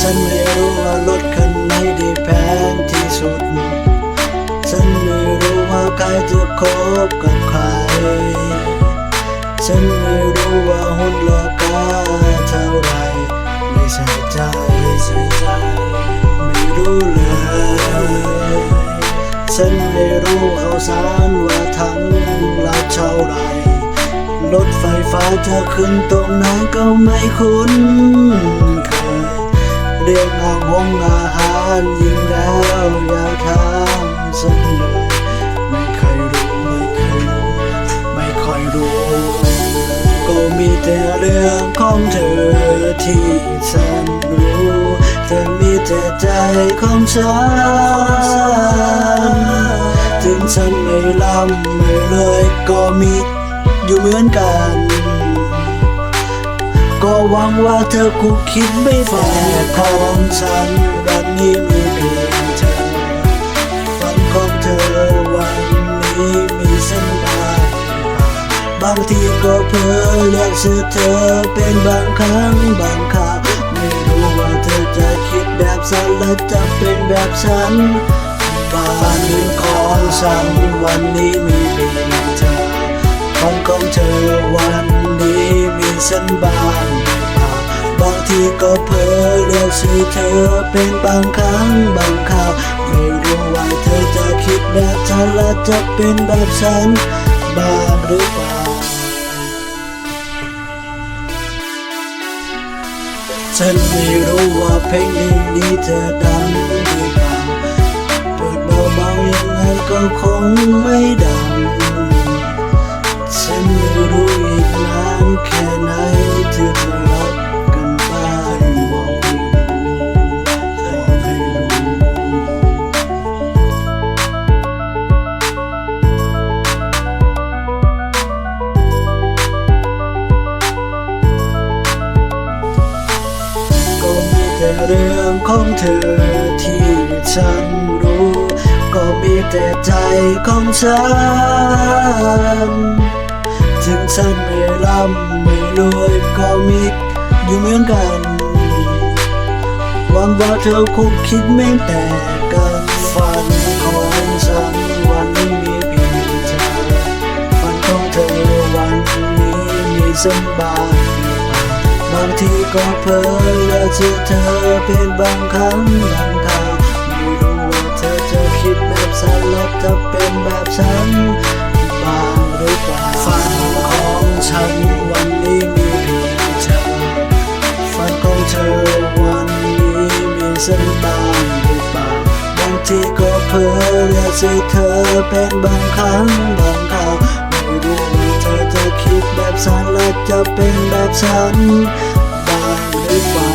ฉันไม่รู้ว่ารถคันไหนได้แพงที่สุด ฉันไม่รู้ว่าใครจะคบกับใคร ฉันไม่รู้ว่าหุ้นราคาเท่าไร ไม่ใส่ใจไม่ใส่ใจ ไม่รู้เลย ฉันไม่รู้เขาสารว่าทั้งละเท่าไรรถไฟ ฟ้าจะขึ้นตรงไหนก็ไม่คุ้นเคยเรื่องอาหงอาหารยิ่งแล้วอย่าถามฉันเลยไม่เคยรู้ไม่เคยรู้ไม่ค่อยรู้ ก็มีแต่เรื่องของเธอที่ฉันรู้แต่มีแต่ใจของฉันถึงฉันไม่ร่ำไม่เลยก็มีอยู่เหมือนกัน ก็หวังว่าเธอคงคิดไม่แฝงของฉันวันนี้มีเพียงเธอฝันของเธอวันนี้มีเส้นบายบางทีก็เพ้อเรียกชื่อเธอเป็นบางครั้งบางคราวไม่รู้ว่าเธอจะคิดแบบฉันและจะเป็นแบบฉันฝันของฉันวันนี้มีเพียงเธอฝันของเธอวันนี้มีฉันบ้าง บางทีก็เพ้อเรียกชื่อเธอเป็นบางครั้งบางคราวไม่รู้ว่าเธอจะคิดแบบฉันและจะเป็นแบบฉันบ้างหรือเปล่าฉันไม่รู้ว่าเพลงนี้นี้เธอดังหรือเปล่าเปิดเบาๆยังไงก็คงไม่ดังฉันไม่รู้อีกนานแค่ไหนที่จะ แต่เรื่องของเธอที่ฉันรู้ ก็มีแต่ใจของฉัน ถึงฉันไม่ร่ำไม่รวยก็มีอยู่เหมือนกัน หวังว่าเธอคงคิดไม่แตกกันฝันของฉันวันนี้มีเพียงเธอฝันของเธอวันนี้มีสบางหรือเปล่า บางทีก็เพ้อและเจอเธอเป็นบางครั้งบางคราวไม่รู้ว่าเธอจะคิดแบบฉันและจะเป็นแบบฉันบ้างหรือเปล่าฝันของฉันวันนี้มีเพียงเธอฝันของเธอวันนี้มีสันบางหรือเปล่าบางทีก็เพ้อเรียกชื่อเธอเป็นบางครั้งบางคราวไม่รู้ว่าเธอจะคิดแบบฉัน จะเป็นแบบฉันบ้างหรือเปล่า